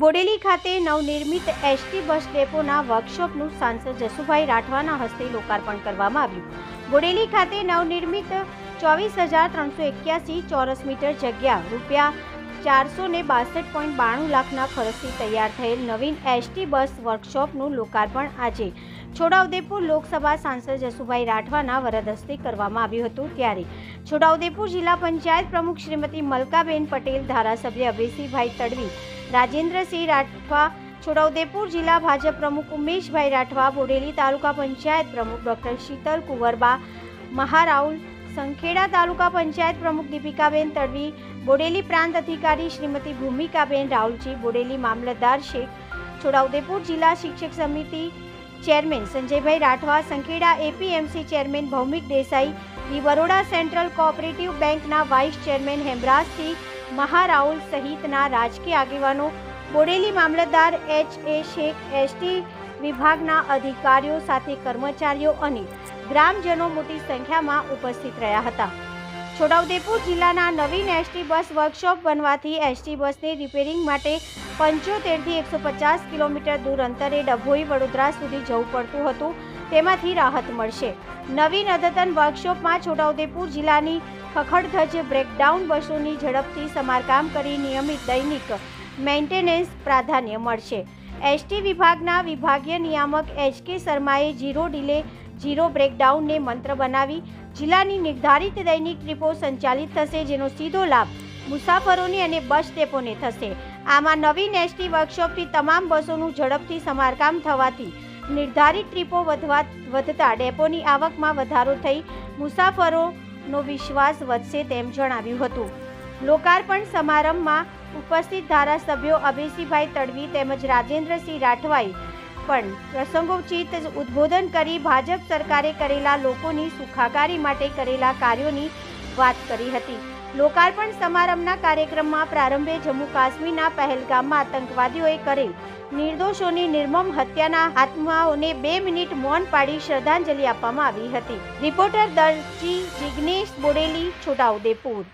બોડેલી ખાતે નવનિર્મિત ST bus ડેપોના વર્કશોપનું સાંસદ જસુભાઈ રાઠવાના હસ્તે લોકાર્પણ કરવામાં આવ્યું. બોડેલી ખાતે નવનિર્મિત ચોવીસ હજાર ત્રણસો એક્યાસી ચોરસ મીટર જગ્યા રૂપિયા ચારસો ને બાસઠ પોઈન્ટ બાણું લાખના ખર્ચથી તૈયાર થયેલ નવીન એસટી બસ વર્કશોપનું લોકાર્પણ આજે છોટાઉદેપુર લોકસભા સાંસદ જસુભાઈ રાઠવાના વરદ હસ્તે કરવામાં આવ્યું હતું. ત્યારે છોટાઉદેપુર જિલ્લા પંચાયત પ્રમુખ શ્રીમતી મલકાબેન પટેલ, ધારાસભ્ય અભયસિંહભાઈ તડવી, રાજેન્દ્રસિંહ રાઠવા, છોટાઉદેપુર જિલ્લા ભાજપ પ્રમુખ ઉમેશભાઈ રાઠવા, બોડેલી તાલુકા પંચાયત પ્રમુખ ડોક્ટર શીતલ કુંવરબા, મહારાઉલ સંખેડા તાલુકા પંચાયત પ્રમુખ દીપિકાબેન તડવી, બોડેલી પ્રાંત અધિકારી શ્રીમતી ભૂમિકાબેન રાઉલજી, બોડેલી મામલતદાર શેખ, છોટાઉદેપુર જિલ્લા શિક્ષક સમિતિ chairman Sanjaybhai Rathwa, Sankheda APMC chairman Bhaumik Desai the Baroda central cooperative બેંકના વાઇસ ચેરમેન હેમરાજસિંહ મહારાઉલ સહિતના રાજકીય આગેવાનો, બોડેલી મામલતદાર એચ એ શેખ એસટી વિભાગના અધિકારીઓ સાથે કર્મચારીઓ અને ગ્રામજનો મોટી સંખ્યામાં ઉપસ્થિત રહ્યા હતા. છોટાઉદેપુર જિલ્લાના નવીન એસટી બસ વર્કશોપ બનવાથી એસટી બસને રિપેરિંગ માટે પંચોતેરથી એકસો પચાસ કિલોમીટર દૂર અંતરે ડભોઈ વડોદરા સુધી જવું પડતું હતું. તેમાંથી રાહત મળશે. નવીન અદ્યતન વર્કશોપમાં છોટાઉદેપુર જિલ્લાની ખખડધજ બ્રેકડાઉન બસોની ઝડપથી સમારકામ કરી નિયમિત દૈનિક મેન્ટેનન્સ પ્રાધાન્ય મળશે. એસટી વિભાગના વિભાગીય નિયામક એચ કે શર્માએ ઝીરો ડીલે ઝીરો બ્રેકડાઉનને મંત્ર બનાવી જિલ્લાની નિર્ધારિત દૈનિક ટ્રીપો સંચાલિત થશે, જેનો સીધો લાભ મુસાફરોની અને બસ ડેપોને થશે. આમાં નવીન એસટી વર્કશોપથી તમામ બસોનું ઝડપથી સમારકામ થવાથી નિર્ધારિત ટ્રીપો વધવા વધતા ડેપોની આવકમાં વધારો થઈ મુસાફરોનો વિશ્વાસ વધશે તેમ જણાવ્યું હતું. લોકાર્પણ સમારંભમાં ઉપસ્થિત ધારાસભ્યો અભયસિંહભાઈ તડવી તેમજ રાજેન્દ્રસિંહ રાઠવાએ પણ પ્રસંગોચિત ઉદ્બોધન કરી ભાજપ સરકારે કરેલા લોકોની સુખાકારી માટે કરેલા કાર્યોની વાત કરી હતી. લોકાર્પણ સમારંભના કાર્યક્રમમાં પ્રારંભે જમ્મુ કાશ્મીરના પહેલગામમાં આતંકવાદીઓએ કરેલ નિર્દોષોની નિર્મમ હત્યાના આત્માઓને બે મિનિટ મૌન પાડી શ્રદ્ધાંજલિ આપવામાં આવી હતી. રિપોર્ટર દરજી જિગ્નેશ બોડેલી, છોટાઉદેપુર.